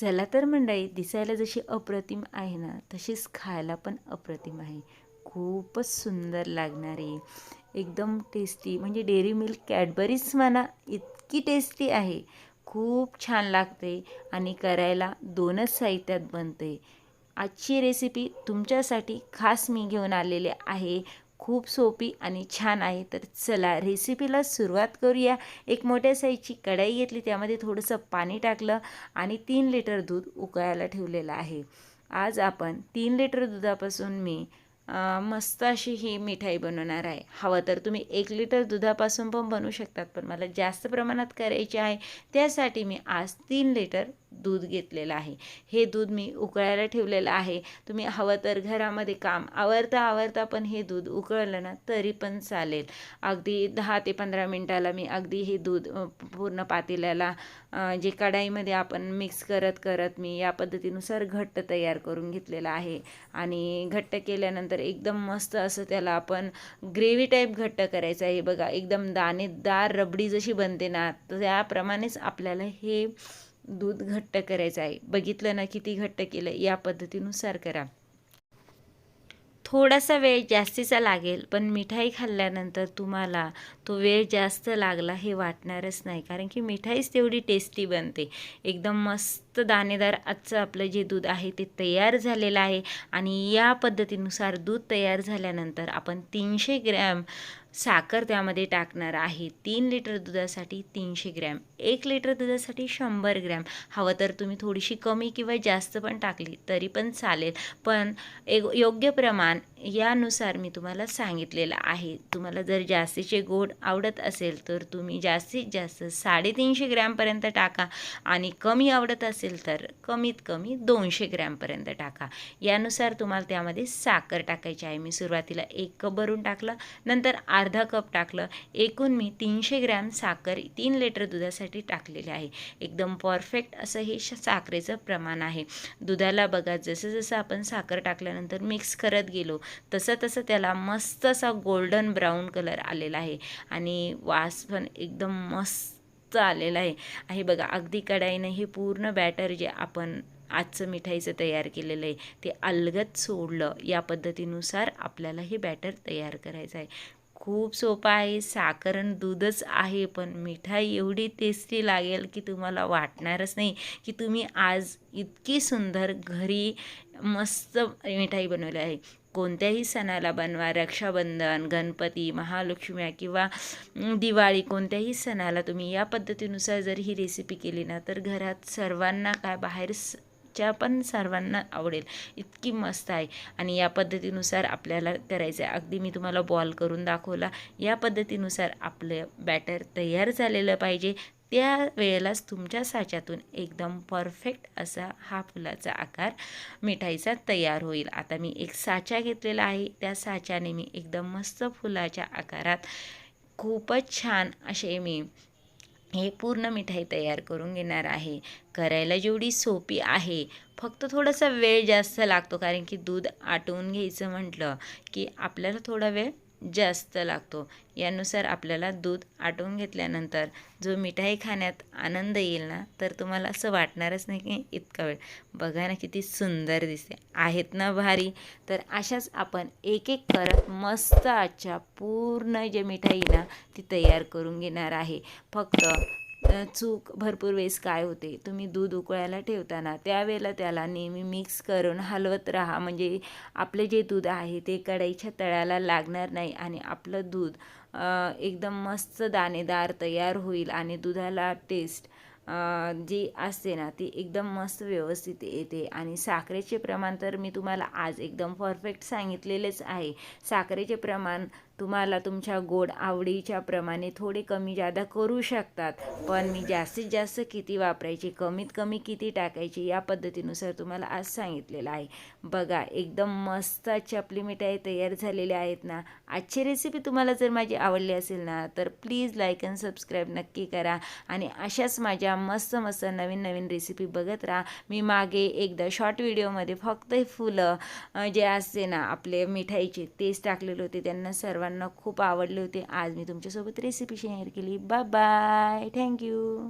चला तर मंडळी दिसायला जशी अप्रतिम आहे ना तशीच खायला पण अप्रतिम आहे. खूपच सुंदर लागणारी एकदम टेस्टी म्हणजे डेअरी मिल्क कॅडबरीज म्हणा इतकी टेस्टी आहे. खूप छान लागते आणि करायला दोनच साहित्यात बनते. आजची रेसिपी तुमच्यासाठी खास मी घेऊन आलेले आहे. खूप सोपी आणि छान आहे. तर चला रेसिपीला सुरुवात करूया. एक मोठ्या साईजची कढाई घेतली. त्यामध्ये थोडंसं पाणी टाकलं आणि तीन लिटर दूध उकळायला ठेवलेलं आहे. आज आपण तीन लिटर दुधापासून मी मस्त अशी ही मिठाई बनवणार आहे. हवं तर तुम्ही एक लिटर दुधापासून पण बनवू शकतात पण मला जास्त प्रमाणात करायची आहे. त्यासाठी मी आज तीन लिटर दूध घेतलेलं आहे. हे दूध मी उकळायला ठेवलेलं आहे. तुम्ही हवं तर घरामध्ये काम आवरता आवरता पण हे दूध उकळलं ना तरी पण चालेल. अगदी दहा ते पंधरा मिनटाला मी अगदी हे दूध पूर्ण पातेल्याला जे कढाईमध्ये आपण मिक्स करत करत मी या पद्धतीनुसार घट्ट तयार करून घेतलेलं आहे. आणि घट्ट केल्यानंतर एकदम मस्त असं त्याला आपण ग्रेव्ही टाईप घट्ट करायचं आहे. बघा एकदम दाणेदार रबडी जशी बनते ना त्याप्रमाणेच आपल्याला हे दूध घट्ट करायचं आहे. बघितलं ना किती घट्ट केलं या पद्धतीनुसार करा. थोडासा वेळ जास्तीचा लागेल पण मिठाई खाल्ल्यानंतर तुम्हाला तो वेळ जास्त लागला हे वाटणारच नाही. कारण की मिठाईच तेवढी टेस्टी बनते. एकदम मस्त दाणेदार आजचं आपलं जे दूध आहे ते तयार झालेलं आहे. आणि या पद्धतीनुसार दूध तयार झाल्यानंतर आपण तीनशे ग्रॅम साखर त्यामध्ये टाकणार आहे. तीन लिटर दुधासाठी तीनशे ग्रॅम. एक लिटर दुधासाठी शंभर ग्रॅम. हवं तर तुम्ही थोडीशी कमी किंवा जास्त पण टाकली तरी पण चालेल. पण एक योग्य प्रमाण यानुसार मी तुम्हाला सांगितलेलं आहे. तुम्हाला जर जास्तीचे गोड आवडत असेल तर तुम्ही जास्तीत जास्त साडेतीनशे ग्रॅमपर्यंत टाका आणि कमी आवडत असेल तर कमीत कमी दोनशे ग्रॅमपर्यंत टाका. यानुसार तुम्हाला त्यामध्ये साखर टाकायची आहे. मी सुरुवातीला एक कप भरून टाकलं. नंतर अर्धा कप टाकलं. एकूण मी तीनशे ग्रॅम साखर तीन लिटर दुधासाठी टाकलेले आहे. एकदम परफेक्ट असं हे साखरेचं प्रमाण आहे. दुधाला बघा जसं जसं आपण साखर टाकल्यानंतर मिक्स करत गेलो तसं तसं त्याला मस्त असा गोल्डन ब्राऊन कलर आलेला आहे. आणि वास पण एकदम मस्त आलेला आहे. आहे बघा अगदी कडाईनं हे पूर्ण बॅटर जे आपण आजचं मिठाईचं तयार केलेलं आहे ते अलगत सोडलं. या पद्धतीनुसार आपल्याला हे बॅटर तयार करायचं आहे. खूप सोपा आहे. साखरण दूधच आहे पण मिठाई एवढी टेस्टी लागेल की तुम्हाला वाटणारच नाही की तुम्ही आज इतकी सुंदर घरी मस्त मिठाई बनवली आहे. कोणत्याही सणाला बनवा रक्षाबंधन गणपती महालक्ष्म्या किंवा दिवाळी कोणत्याही सणाला तुम्ही या पद्धतीनुसार जर ही रेसिपी केली ना तर घरात सर्वांना काय बाहेर स च्या पण सर्वांना आवडेल. इतकी मस्त आहे. आणि या पद्धतीनुसार आपल्याला करायचं आहे अगदी मी तुम्हाला बॉल करून दाखवला. या पद्धतीनुसार आपलं बॅटर तयार झालेलं पाहिजे. त्या वेळेलाच तुमच्या साच्यातून एकदम परफेक्ट असा हा फुलाचा आकार मिठाईचा तयार होईल. आता मी एक साचा घेतलेला आहे. त्या साच्याने मी एकदम मस्त फुलाच्या आकारात खूपच छान असे मी हे पूर्ण मिठाई तयार करून घेणार आहे. करायला जेवढी सोपी आहे फक्त थोडासा वेळ जास्त लागतो कारण की दूध आटवून घ्यायचं म्हटलं की आपल्याला थोडा वेळ जास्त लागतो. यानुसार आपल्याला दूध आटवून घेतल्यानंतर जो मिठाई खाण्यात आनंद येईल ना तर तुम्हाला असं वाटणारच नाही की इतका वेळ. बघा ना किती सुंदर दिसते. आहेत ना भारी. तर अशाच आपण एक एक करत मस्त आजच्या पूर्ण जे मिठाई ना ती तयार करून घेणार आहे. फक्त चूक भरपूर वेळेस काय होते तुम्ही दूध उकळायला ठेवताना त्यावेळेला त्याला नेहमी मिक्स करून हलवत राहा. म्हणजे आपले जे दूध आहे ते कढईच्या तळ्याला लागणार नाही आणि आपलं दूध एकदम मस्त दाणेदार तयार होईल आणि दुधाला टेस्ट जी असते ना ती एकदम मस्त व्यवस्थित येते. आणि साखरेचे प्रमाण तर मी तुम्हाला आज एकदम परफेक्ट सांगितलेलेच आहे. साखरेचे प्रमाण तुम्हाला तुमच्या गोड आवडीच्या प्रमाणे थोडे कमी जादा करू शकतात. पण मी जास्तीत जास्त किती वापरायची कमीत कमी किती टाकायची या पद्धतीनुसार तुम्हाला आज सांगितलेलं आहे. बघा एकदम मस्त चपली मिठाई तयार झालेली आहेत ना. आजची रेसिपी तुम्हाला जर माझी आवडली असेल ना तर प्लीज लाईक अँड सबस्क्राईब नक्की करा. आणि अशाच माझ्या मस्त मस्त नवीन नवीन रेसिपी बघत राहा. मी मागे एकदा शॉर्ट व्हिडिओमध्ये फक्त फुलं जे असते ना आपले मिठाईचे तेच टाकलेले होते. त्यांना सर्वांना सर्वांना खूप आवडले होते. आज मी तुमच्यासोबत रेसिपी शेअर केली. Bye bye thank you